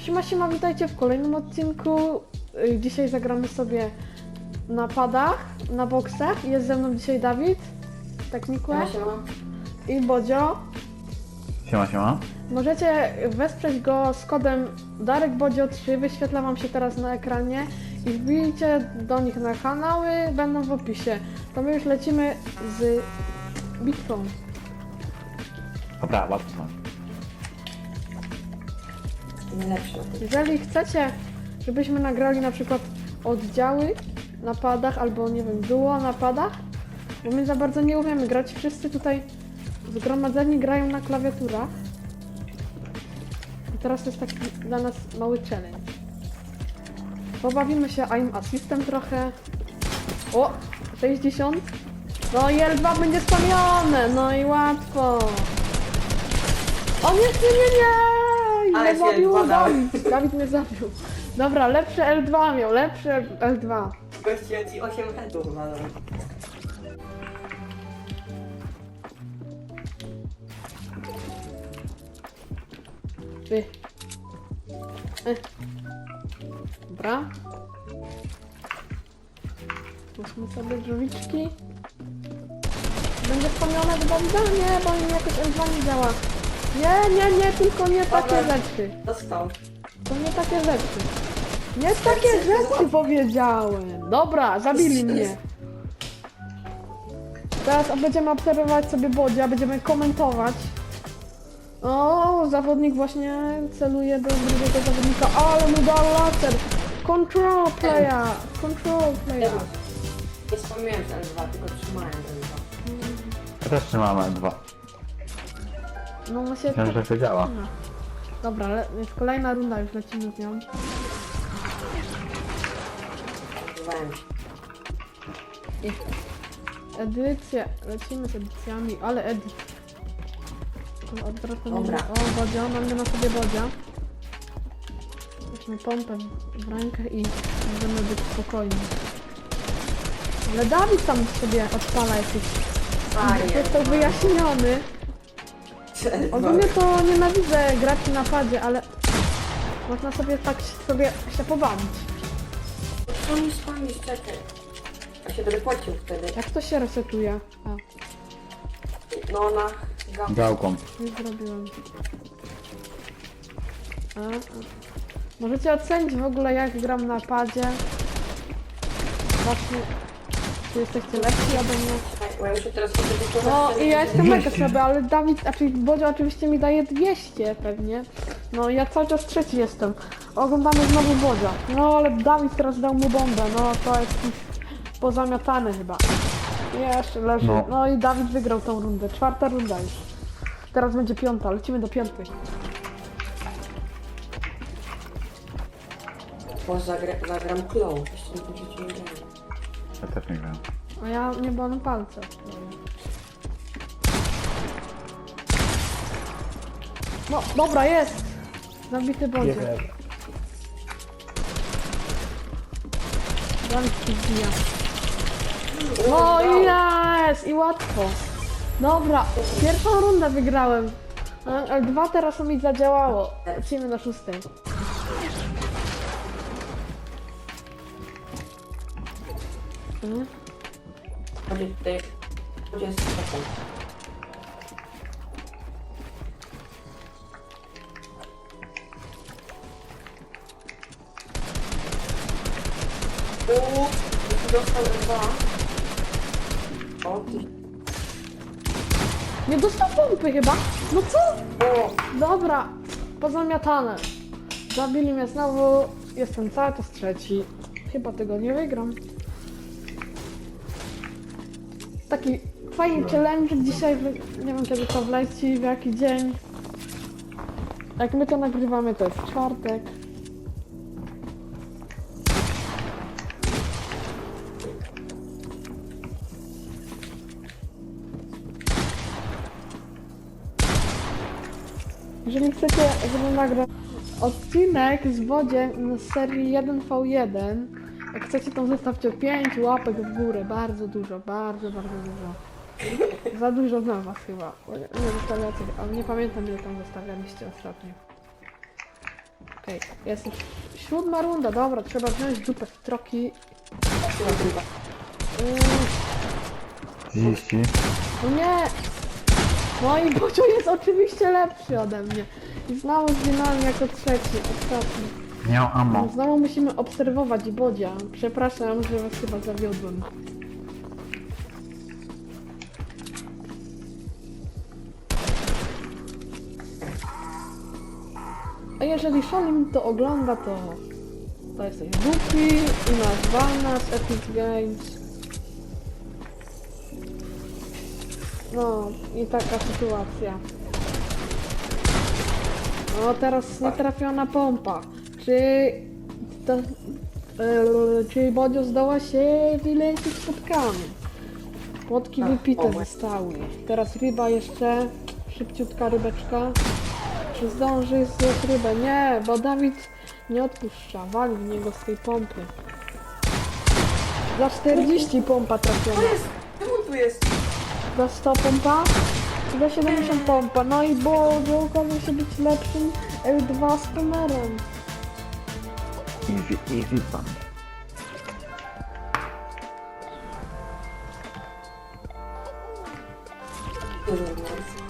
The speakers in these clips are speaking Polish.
Siema, siema, witajcie w kolejnym odcinku. Y, Dzisiaj zagramy sobie na padach, na boksach. Jest ze mną dzisiaj Dawid, tak Nikłe Ja się mam. i Bodzio. Siema, siema. Możecie wesprzeć go z kodem DarekBodzio3, wyświetla wam się teraz na ekranie i wbijcie do nich na kanały, będą w opisie. To my już lecimy z bitwą. Dobra, łatwo. Tym. Jeżeli chcecie, żebyśmy nagrali na przykład oddziały na padach albo nie wiem, duo na padach, bo my za bardzo nie umiemy grać. Wszyscy tutaj zgromadzeni grają na klawiaturach. I teraz jest taki dla nas mały challenge. Pobawimy się aim assistem trochę. O! 60. No i L2 będzie spamione, no i łatwo. O nie, nie, nie, nie! Ale się zabił L2 dał. Dawid. Dawid mnie zabił. Dobra, lepsze L2 miał, lepsze L2. Gościłem ci 8 headów walą. Ty. E. Dobra. Weźmy sobie drzwiczki. Będzie wspomniane do Dawida? Nie, bo mi jakoś L2 nie działa. Nie, nie, nie, tylko nie takie Dobra. rzeczy. Dostał. To nie takie rzeczy. Nie takie rzeczy powiedziałem. Dobra, zabili mnie. Teraz będziemy obserwować sobie Bodzia, będziemy komentować. O, zawodnik właśnie celuje do drugiego zawodnika, ale mu dał laser. Control player, control player. Teraz. Nie wspomniałem z L2, tylko trzymałem L2. Ja też trzymam dwa. No my się... Myślałem, że to działa. Dobra, le- jest kolejna runda, już lecimy z nią. Się. Edycje, lecimy z edycjami, ale. To Odwracamy. Dobra. O, Bodzia, mamy na sobie Bodzia. Weźmy pompę w rękę i możemy być spokojni. Ale Dawid tam sobie odpala jakieś. Fajnie. Został wyjaśniony. Ogólnie to nienawidzę grać na padzie, ale można sobie tak sobie się pobawić. Co mi spamisz, czekaj. Ja się będę płacił wtedy. Jak to się resetuje? A, No na gam. Gałką. już zrobiłem. A, a. Możecie ocenić w ogóle jak gram na padzie. Właśnie, czy jesteście lepsi ode mnie. Bo ja muszę teraz No i ja jestem mega słaby, ale Dawid, a czyli Bodzio oczywiście mi daje 200 pewnie. No ja cały czas trzeci jestem. Oglądamy znowu Bodzia. No ale Dawid teraz dał mu bombę, no to jest już pozamiatany chyba. Jeszcze leży. No. No. i Dawid wygrał tą rundę. Czwarta runda już. Teraz będzie piąta, lecimy do piątej. Bo zagra, zagram Claw. Jeszcze nie będziecie nie. Ja też nie grałem. A ja nie mam palce. No, dobra, jest! Zabity Bodzio. Dawid się zbija. No i jest! I łatwo. Dobra, pierwszą rundę wygrałem. A, Ale dwa teraz mi zadziałało. Lecimy na szóstej. Mhm. Będzie tutaj 20 sekund. Uuu, dostał dwa. O, ty. Nie dostał pompy chyba. No co? O, Dobra, pozamiatane. Zabili mnie znowu. Jestem cały czas trzeci. Chyba tego nie wygram. Taki fajny challenge dzisiaj. Nie wiem kiedy to wleci, w jaki dzień. Jak my to nagrywamy, to jest czwartek. Jeżeli chcecie, żebym nagrał odcinek z wodzie z serii 1v1, jak chcecie, to zostawcie 5 łapek w górę. Bardzo dużo, bardzo, bardzo dużo. Za dużo dla was chyba. Bo Nie, nie zostawiacie, ale nie pamiętam ile tam zostawialiście ostatnio. Okej, jest już siódma runda, dobra, trzeba wziąć dupę w troki. Yy, 30. no nie! No i Bocio jest oczywiście lepszy ode mnie. I znowu zginąłem jako trzeci, ostatni. Nie mam ammo. Znowu musimy obserwować Bodzia. Przepraszam, że was chyba zawiodłem. A jeżeli Szolim to ogląda, to to jesteś głupi i masz bana z Epic Games. No i taka sytuacja. No teraz nietrafiona pompa. Czy to, e, czy Bodzio zdoła się wyleczyć spotkamy? Płotki Tak, wypite zostały. Teraz ryba jeszcze. Szybciutka rybeczka. Czy zdąży zjeść rybę? Nie, bo Dawid nie odpuszcza. Wali w niego z tej pompy. Za 40 pompa trafiona. To jest! Czemu tu jest? Za 100 pompa? Za 70 pompa. No i Bodzio okazał się być lepszym L2 z kamerą. Easy, easy pan. Ciach, Kurde.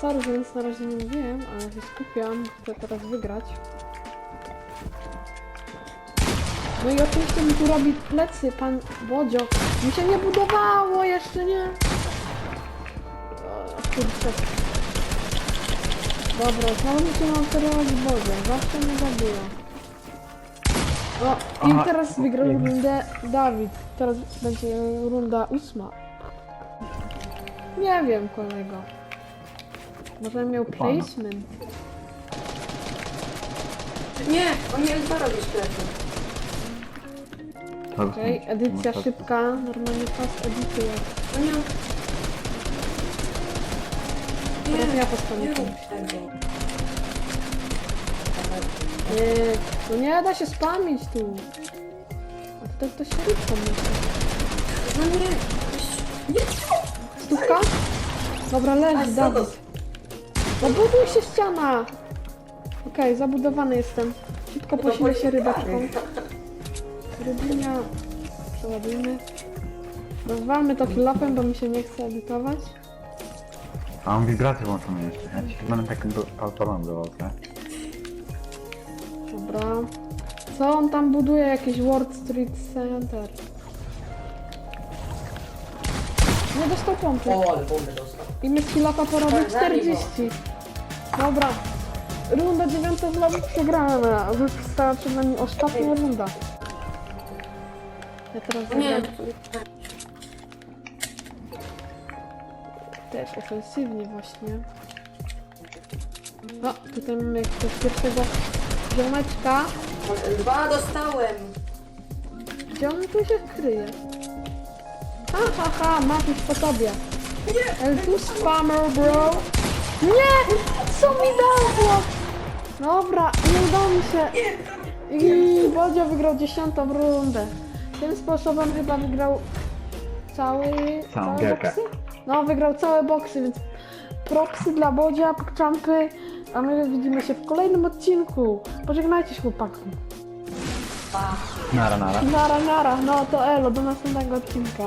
Sorry, że nic na razie nie mówiłem, ale się skupiam. Chcę teraz wygrać. No i oczywiście mi tu robi plecy pan Bodzio. Mi się nie budowało jeszcze, nie? O, kurczę. Dobra, znowu mi się mam sterować Bodzio. Zawsze mnie zabiją. No i Aha, teraz wygrał rundę Dawid. Teraz będzie runda ósma. Nie wiem, kolego. Może miał Pana. placement. Nie! On nie dwa robi sklepy. To Okej, jest- edycja to- szybka, normalnie fast edycja. No nie. Teraz Nie, ja nie postawię rób tego. Nie, no nie da się spamić tu. A to ktoś się rybką myśli. No nie! Nie! Stówka? Dobra, leży, to? No buduj się ściana! Okej, zabudowany jestem. Szybko To posilę się rybeczką. Rybinia. Przeładujmy. Rozwalmy to kilapem, bo mi się nie chce edytować. A mam wibrację włączone jeszcze. Ja ci na takim autorom dowodzę. Dobra. Co on tam buduje? Jakieś World Street Center. Nie dostał pompy. O, ale bombę dostał. I my kilapa porobił Tak, zabij 40. Dobra. Runda dziewiąta znowu przegrana. Została przed nami ostatnia runda. Ja teraz nie, zagram też ofensywnie właśnie. O, tutaj mamy jakiegoś pierwszego ziomeczka. dwa dostałem. Gdzie on tu się kryje? Ha, ha, ha, Matisz po tobie. L2 spammer, bro. Nie! Co mi dało? Dobra, nie udało mi się. I Bodzio wygrał dziesiątą rundę. Tym sposobem chyba wygrał cały... Całą całe gierkę. boksy? No, wygrał całe boksy, więc propsy dla Bodzia, pokczampy, a my widzimy się w kolejnym odcinku. Pożegnajcie się chłopaki. Nara, nara. Nara, nara, no to elo, do następnego odcinka.